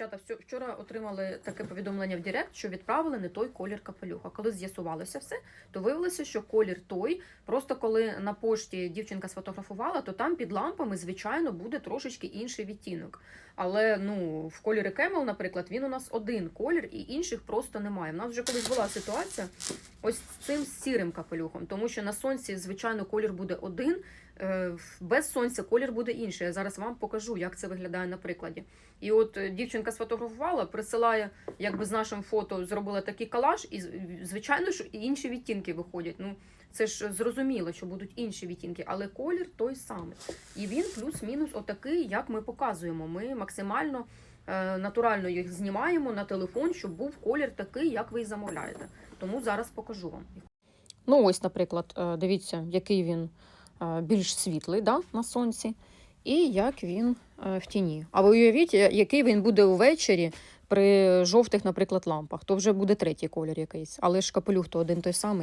Дівчата, вчора отримали таке повідомлення в Директ, що відправили не той колір капелюха. Коли з'ясувалося все, то виявилося, що колір той. Просто коли на пошті дівчинка сфотографувала, то там під лампами, звичайно, буде трошечки інший відтінок. Але ну, в кольорі Кемел, наприклад, він у нас один колір, і інших просто немає. У нас вже колись була ситуація ось цим сірим капелюхом, тому що на сонці, звичайно, колір буде один. е, Без сонця колір буде інший. Я зараз вам покажу, як це виглядає на прикладі. І от е, дівчинка сфотографувала, присилає, якби з нашим фото зробила такий колаж, і звичайно, що інші відтінки виходять. Ну це ж зрозуміло, що будуть інші відтінки, але колір той самий. І він плюс-мінус отакий, як ми показуємо. Ми максимально натурально їх знімаємо на телефон, щоб був колір такий, як ви і замовляєте. Тому зараз покажу вам. Ну, ось, наприклад, е, дивіться, який він е, більш світлий да, на сонці, і як він е, в тіні. А ви уявіть, який він буде увечері при жовтих, наприклад, лампах. То вже буде третій колір якийсь. Але ж капелюх то один той самий.